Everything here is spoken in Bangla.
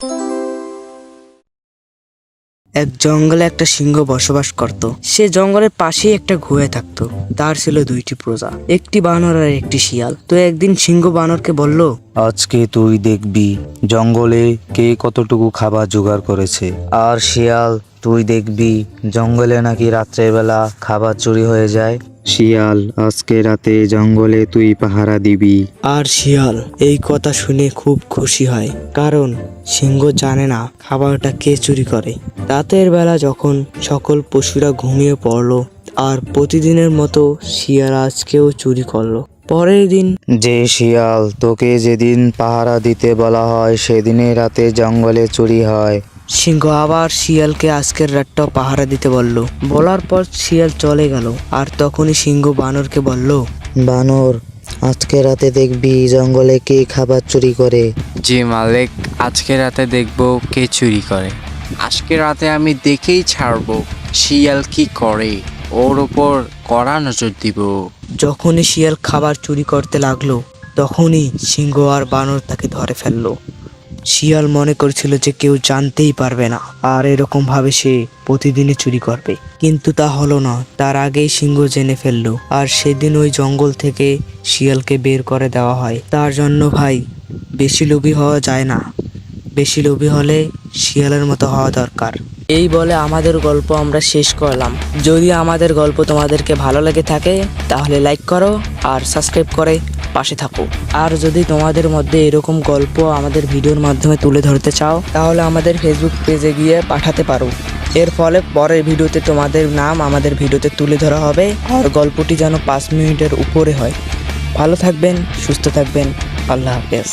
you. এক জঙ্গলে একটা সিংহ বসবাস করত। সে জঙ্গলের পাশেই একটা গুহায় থাকতো। তার ছিল দুইটি প্রজা একটি বানর আর একটি শিয়াল। তো একদিন সিংহ বানরকে বলল আজকে তুই দেখবি জঙ্গলে কে কতটুকু খাবার জোগাড় করেছে। আর শিয়াল তুই দেখবি জঙ্গলে নাকি রাত্রেবেলা খাবার চুরি হয়ে যায়। শিয়াল আজকে রাতে জঙ্গলে তুই পাহারা দিবি। আর শিয়াল এই কথা শুনে খুব খুশি হয়। কারণ সিংহ জানে না খাবারটা কে চুরি করে। রাতের বেলা যখন সকল পশুরা ঘুমিয়ে পড়ল আর প্রতিদিনের মতো শিয়াল আজকেও চুরি করল। পরের দিন যে শিয়াল তোকে যেদিন পাহারা দিতে বলা হয় সেদিনে রাতে জঙ্গলে চুরি হয়। সিংহ আবার শিয়ালকে আজকের রাতটাও পাহারা দিতে বলল। বলার পর শিয়াল চলে গেল আর তখনই সিংহ বানরকে বলল বানর আজকে রাতে দেখবি জঙ্গলে কে খাবার চুরি করে। জি মালিক আজকে রাতে দেখব কে চুরি করে। আজকে রাতে আমি দেখেই ছাড়বো শিয়াল কি করে। ওর ওপর কড়া নজর দিব। যখনই শিয়াল খাবার চুরি করতে লাগল, তখনই সিংহ আর বানর তাকে ধরে ফেলল। শিয়াল মনে করছিল যে কেউ জানতেই পারবে না, আর এরকম ভাবে সে প্রতিদিনই চুরি করবে। কিন্তু তা হলো না, তার আগেই সিংহ জেনে ফেলল, আর সেদিন ওই জঙ্গল থেকে শিয়ালকে বের করে দেওয়া হয়। তার জন্য ভাই, বেশি লোভী হওয়া যায় না। বেশি লোভী হলে শিয়ালের মতো হওয়া দরকার। এই বলে আমাদের গল্প আমরা শেষ করলাম। যদি আমাদের গল্প তোমাদেরকে ভালো লেগে থাকে, তাহলে লাইক করো আর সাবস্ক্রাইব করে পাশে থাকো। আর যদি তোমাদের মধ্যে এরকম গল্প আমাদের ভিডিওর মাধ্যমে তুলে ধরতে চাও, তাহলে আমাদের ফেসবুক পেজে গিয়ে পাঠাতে পারো। এর ফলে পরের ভিডিওতে তোমাদের নাম আমাদের ভিডিওতে তুলে ধরা হবে আর গল্পটি যেন পাঁচ মিনিটের উপরে হয়। ভালো থাকবেন, সুস্থ থাকবেন। আল্লাহ হাফেজ।